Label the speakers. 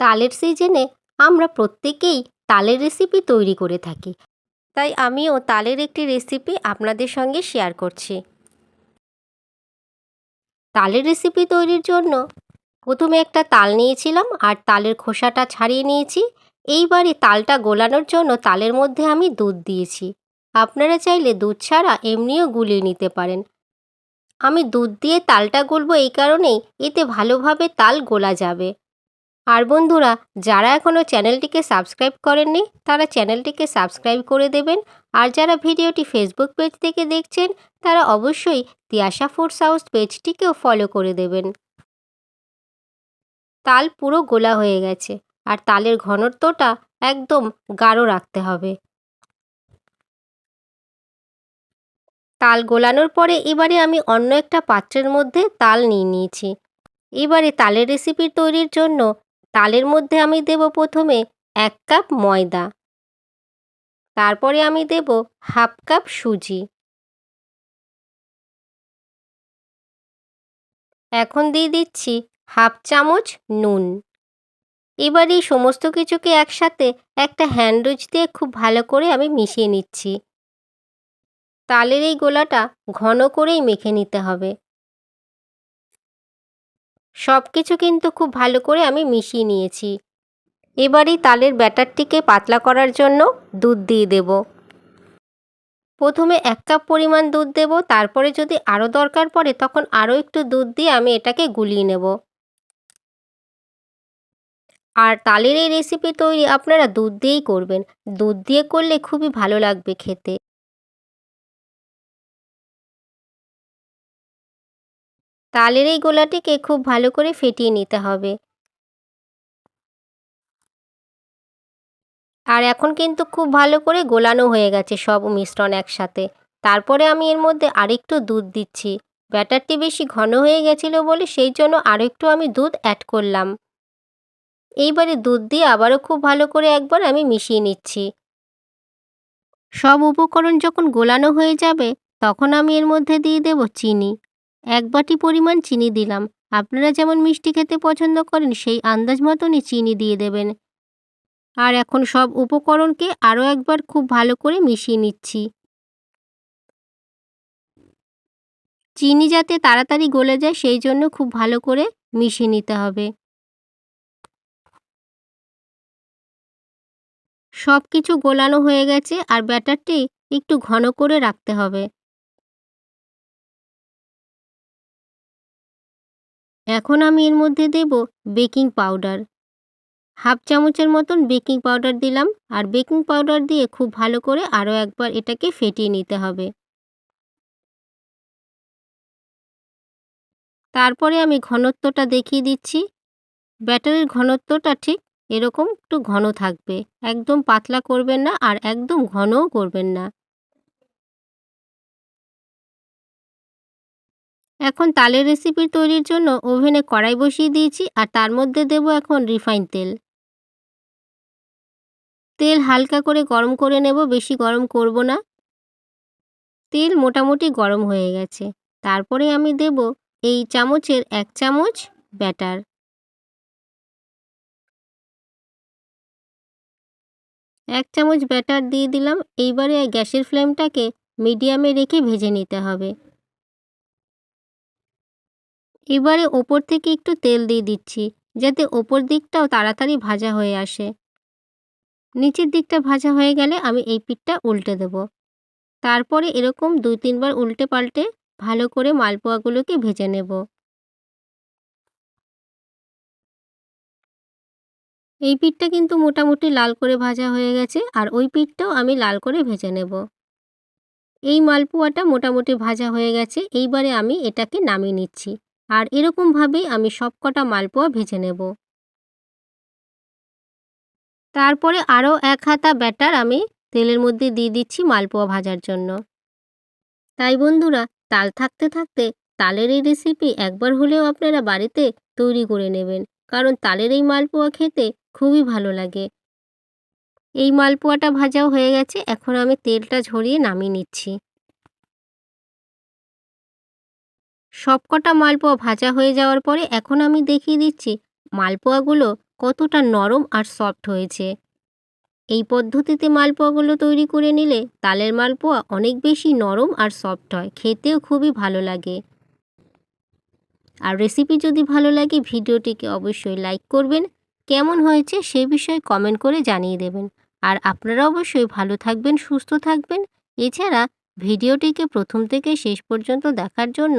Speaker 1: তালের সিজনে আমরা প্রত্যেকেই তালের রেসিপি তৈরি করে থাকি। তাই আমিও তালের একটি রেসিপি আপনাদের সঙ্গে শেয়ার করছি। তালের রেসিপি তৈরির জন্য প্রথমে একটা তাল নিয়েছিলাম আর তালের খোসাটা ছাড়িয়ে নিয়েছি। এইবারে তালটা গোলানোর জন্য তালের মধ্যে আমি দুধ দিয়েছি। আপনারা চাইলে দুধ ছাড়া এমনিও গুলিয়ে নিতে পারেন। আমি দুধ দিয়ে তালটা গলবো এই কারণেই এতে ভালোভাবে তাল গোলা যাবে। আর বন্ধুরা, যারা এখনও চ্যানেলটিকে সাবস্ক্রাইব করেননি, তারা চ্যানেলটিকে সাবস্ক্রাইব করে দেবেন। আর যারা ভিডিওটি ফেসবুক পেজ থেকে দেখছেন, তারা অবশ্যই তিয়াশা ফুডস হাউস পেজটিকেও ফলো করে দেবেন। তাল পুরো গোলা হয়ে গেছে, আর তালের ঘনত্বটা একদম গাঢ় রাখতে হবে। তাল গোলানোর পরে এবারে আমি অন্য একটা পাত্রের মধ্যে তাল নিয়ে নিয়েছি। এবারে তালের রেসিপি তৈরির জন্য তালের মধ্যে আমি দেব প্রথমে এক কাপ ময়দা। তারপরে আমি দেব হাফ কাপ সুজি। এখন দিয়ে দিচ্ছি হাফ চামচ নুন। এবার এই সমস্ত কিছুকে একসাথে একটা হ্যান্ডউইচ দিয়ে খুব ভালো করে আমি মিশিয়ে নিচ্ছি। তালের এই গোলাটা ঘন করেই মেখে নিতে হবে। সব কিছু কিন্তু খুব ভালো করে আমি মিশিয়ে নিয়েছি। এবারই তালের ব্যাটারটিকে পাতলা করার জন্য দুধ দিয়ে দেব। প্রথমে এক কাপ পরিমাণ দুধ দেব, তারপরে যদি আরও দরকার পড়ে তখন আরও একটু দুধ দিয়ে আমি এটাকে গুলিয়ে নেব। আর তালের এই রেসিপি তৈরি আপনারা দুধ দিয়েই করবেন। দুধ দিয়ে করলে খুবই ভালো লাগবে খেতে। তালের এই গোলাটিকে খুব ভালো করে ফেটিয়ে নিতে হবে। আর এখন কিন্তু খুব ভালো করে গোলানো হয়ে গেছে সব মিশ্রণ একসাথে। তারপরে আমি এর মধ্যে আরেকটু দুধ দিচ্ছি। ব্যাটারটি বেশি ঘন হয়ে গেছিল বলে সেই জন্য আরেকটু আমি দুধ অ্যাড করলাম। এইবারে দুধ দিয়ে আবারও খুব ভালো করে একবার আমি মিশিয়ে নিচ্ছি। সব উপকরণ যখন গোলানো হয়ে যাবে, তখন আমি এর মধ্যে দিয়ে দেব চিনি। এক বাটি পরিমাণ চিনি দিলাম। আপনারা যেমন মিষ্টি খেতে পছন্দ করেন, সেই আন্দাজ মতনই চিনি দিয়ে দেবেন। আর এখন সব উপকরণকে আরও একবার খুব ভালো করে মিশিয়ে নিচ্ছি। চিনি যাতে তাড়াতাড়ি গলে যায়, সেই জন্য খুব ভালো করে মিশিয়ে নিতে হবে। সব কিছু গোলানো হয়ে গেছে, আর ব্যাটারটি একটু ঘন করে রাখতে হবে। এখন আমি এর মধ্যে দেব বেকিং পাউডার। হাফ চামচের মতন বেকিং পাউডার দিলাম আর বেকিং পাউডার দিয়ে খুব ভালো করে আরও একবার এটাকে ফেটিয়ে নিতে হবে। তারপরে আমি ঘনত্বটা দেখিয়ে দিচ্ছি। ব্যাটারির ঘনত্বটা ঠিক এরকম একটু ঘন থাকবে। একদম পাতলা করবেন না আর একদম ঘনও করবেন না। এখন তালের রেসিপি তৈরির জন্য ওভেনে কড়াই বসিয়ে দিয়েছি আর তার মধ্যে দেব এখন রিফাইন তেল। তেল হালকা করে গরম করে নেব, বেশি গরম করব না। তেল মোটামুটি গরম হয়ে গেছে। তারপরে আমি দেব এই চামচের এক চামচ ব্যাটার। এক চামচ ব্যাটার দিয়ে দিলাম। এইবারে গ্যাসের ফ্লেমটাকে মিডিয়ামে রেখে ভেজে নিতে হবে। এবারে ওপর থেকে একটু তেল দিয়ে দিচ্ছি, যাতে ওপর দিকটাও তাড়াতাড়ি ভাজা হয়ে আসে। নিচের দিকটা ভাজা হয়ে গেলে আমি এই পিঠটা উল্টে দেব। তারপরে এরকম দুই তিনবার উল্টে পাল্টে ভালো করে মালপোয়াগুলোকে ভেজে নেব। এই পিঠটা কিন্তু মোটামুটি লাল করে ভাজা হয়ে গেছে, আর ওই পিঠটাও আমি লাল করে ভেজে নেব। এই মালপোয়াটা মোটামুটি ভাজা হয়ে গেছে, এইবারে আমি এটাকে নামিয়ে নিচ্ছি। আর এরকমভাবেই আমি সব কটা মালপোয়া ভেজে নেব। তারপরে আরও এক হাতা ব্যাটার আমি তেলের মধ্যে দিয়ে দিচ্ছি মালপোয়া ভাজার জন্য। তাই বন্ধুরা, তাল থাকতে থাকতে তালের এই রেসিপি একবার হলেও আপনারা বাড়িতে তৈরি করে নেবেন, কারণ তালের এই মালপোয়া খেতে খুবই ভালো লাগে। এই মালপোয়াটা ভাজাও হয়ে গেছে, এখন আমি তেলটা ঝরিয়ে নামিয়ে নিচ্ছি। সবকটা মালপোয়া ভাজা হয়ে যাওয়ার পরে এখন আমি দেখিয়ে দিচ্ছি মালপোয়াগুলো কতটা নরম আর সফট হয়েছে। এই পদ্ধতিতে মালপোয়াগুলো তৈরি করে নিলে তালের মালপোয়া অনেক বেশি নরম আর সফট হয়, খেতেও খুবই ভালো লাগে। আর রেসিপি যদি ভালো লাগে ভিডিওটিকে অবশ্যই লাইক করবেন, কেমন হয়েছে সে বিষয়ে কমেন্ট করে জানিয়ে দেবেন। আর আপনারা অবশ্যই ভালো থাকবেন, সুস্থ থাকবেন, এছাড়া ভিডিওটিকে প্রথম থেকে শেষ পর্যন্ত দেখার জন্য